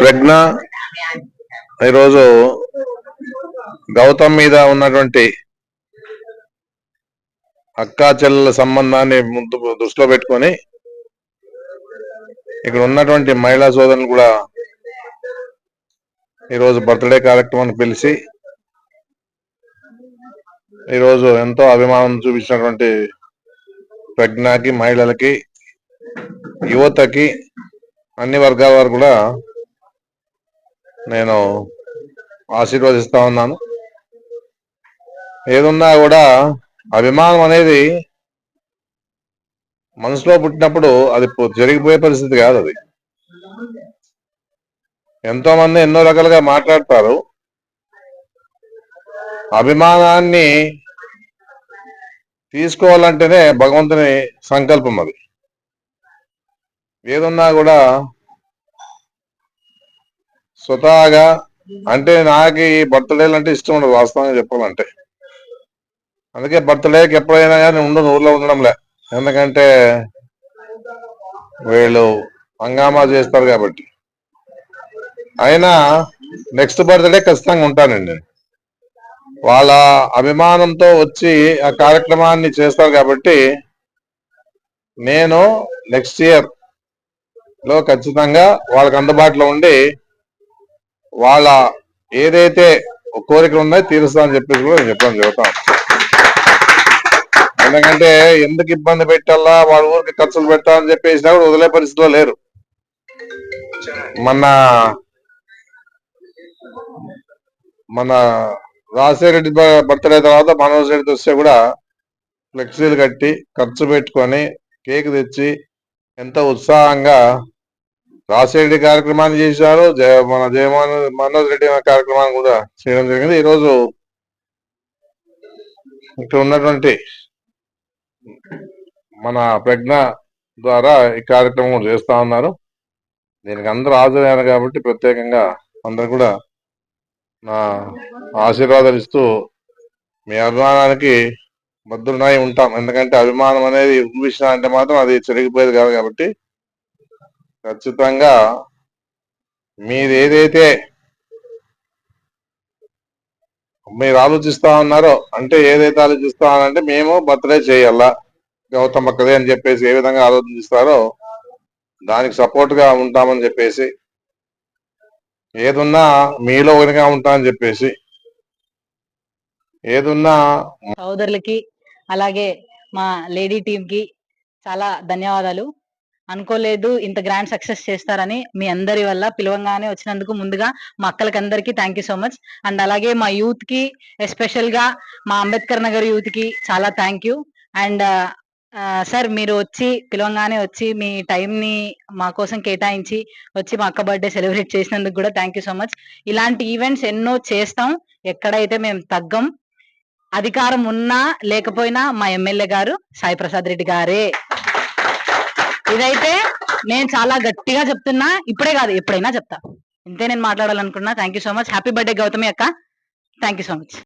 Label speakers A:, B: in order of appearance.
A: ప్రజ్ఞ ఈరోజు గౌతమ్ మీద ఉన్నటువంటి అక్కా చెల్లెల సంబంధాన్ని ముందు దృష్టిలో పెట్టుకొని ఇక్కడ ఉన్నటువంటి మహిళా సోదరులు కూడా ఈరోజు బర్త్డే కార్యక్రమాన్ని పిలిచి ఈరోజు ఎంతో అభిమానం చూపించినటువంటి ప్రజ్ఞకి మహిళలకి యువతకి అన్ని వర్గాల వారు కూడా నేను ఆశీర్వదిస్తా ఉన్నాను. ఏదున్నా కూడా అభిమానం అనేది మనసులో పుట్టినప్పుడు అది జరిగిపోయే పరిస్థితి కాదు అది. ఎంతో మంది ఎన్నో రకాలుగా మాట్లాడతారు. అభిమానాన్ని తీసుకోవాలంటేనే భగవంతుని సంకల్పం అది. ఏదున్నా కూడా స్వతహాగా అంటే నాకు ఈ బర్త్డేలు అంటే ఇష్టం ఉండదు వాస్తవంగా చెప్పాలంటే. అందుకే బర్త్డేకి ఎప్పుడైనా కానీ ఉండను ఊర్లో ఉండడంలే. ఎందుకంటే వీళ్ళు హంగామా చేస్తారు కాబట్టి. అయినా నెక్స్ట్ బర్త్డే ఖచ్చితంగా ఉంటానండి నేను. వాళ్ళ అభిమానంతో వచ్చి ఆ కార్యక్రమాన్ని చేస్తారు కాబట్టి నేను నెక్స్ట్ ఇయర్లో ఖచ్చితంగా వాళ్ళకి అందుబాటులో ఉండి వాళ్ళ ఏదైతే కోరికలు ఉన్నాయో తీరుస్తా అని చెప్పేసి కూడా నేను చెప్పడం చెబుతాం ఎందుకంటే ఎందుకు ఇబ్బంది పెట్టాలా వాళ్ళ ఊరికి ఖర్చులు పెట్టాలని చెప్పేసినా కూడా వదిలే పరిస్థితిలో లేరు. మన మన రాజశేఖరెడ్డి బర్త్డే తర్వాత మనోజ్ రెడ్డి వస్తే కూడా ఫ్లెక్సీలు కట్టి ఖర్చు పెట్టుకొని కేక్ తెచ్చి ఎంత ఉత్సాహంగా రాజశేఖరెడ్డి కార్యక్రమాన్ని చేశారు. జయ మన జయమోహన్ మనోజ్ రెడ్డి కార్యక్రమాన్ని కూడా చేయడం జరిగింది. ఈరోజు ఇక్కడ ఉన్నటువంటి మన ప్రజ్ఞ ద్వారా ఈ కార్యక్రమం కూడా చేస్తా ఉన్నారు. దీనికి అందరూ హాజరయ్యారు కాబట్టి ప్రత్యేకంగా అందరు కూడా నా ఆశీర్వాదాలు ఇస్తూ మీ అభిమానానికి బద్దులనై ఉంటాం. ఎందుకంటే అభిమానం అనేది విషయం అంటే మాత్రం అది చెరిగిపోయేది కాదు కాబట్టి ఖచ్చితంగా మీరు ఏదైతే మీరు ఆలోచిస్తా ఉన్నారో అంటే ఏదైతే ఆలోచిస్తా అంటే మేము బర్త్డే చేయాలా గౌతమ్ అక్కదే అని చెప్పేసి ఏ విధంగా ఆలోచిస్తారో దానికి సపోర్ట్గా ఉంటామని చెప్పేసి ఏదున్నా మీలో ఒకరిగా ఉంటా అని చెప్పేసి. ఏదున్నా
B: సోదరులకి అలాగే మా లేడీ టీమ్కి చాలా ధన్యవాదాలు. అనుకోలేదు ఇంత గ్రాండ్ సక్సెస్ చేస్తారని మీ అందరి వల్ల పిలవంగానే వచ్చినందుకు ముందుగా మా అక్కలకి అందరికి thank you so much. And అలాగే మా యూత్కి ఎస్పెషల్గా మా అంబేద్కర్ నగర్ యూత్కి చాలా థ్యాంక్ యూ. అండ్ సార్ మీరు వచ్చి పిలవంగానే వచ్చి మీ టైం ని మా కోసం కేటాయించి వచ్చి మా అక్క బర్త్డే సెలబ్రేట్ చేసినందుకు కూడా థ్యాంక్ యూ సో మచ్. ఇలాంటి ఈవెంట్స్ ఎన్నో చేస్తాం ఎక్కడైతే మేము తగ్గం అధికారం ఉన్నా లేకపోయినా మా ఎమ్మెల్యే గారు సాయి ప్రసాద్ రెడ్డి గారే. ఇదైతే నేను చాలా గట్టిగా చెప్తున్నా ఇప్పుడే కాదు ఎప్పుడైనా చెప్తా. ఇంతే నేను మాట్లాడాలనుకున్నా. Thank you so much. Happy birthday Gautami అక్క. Thank you so much.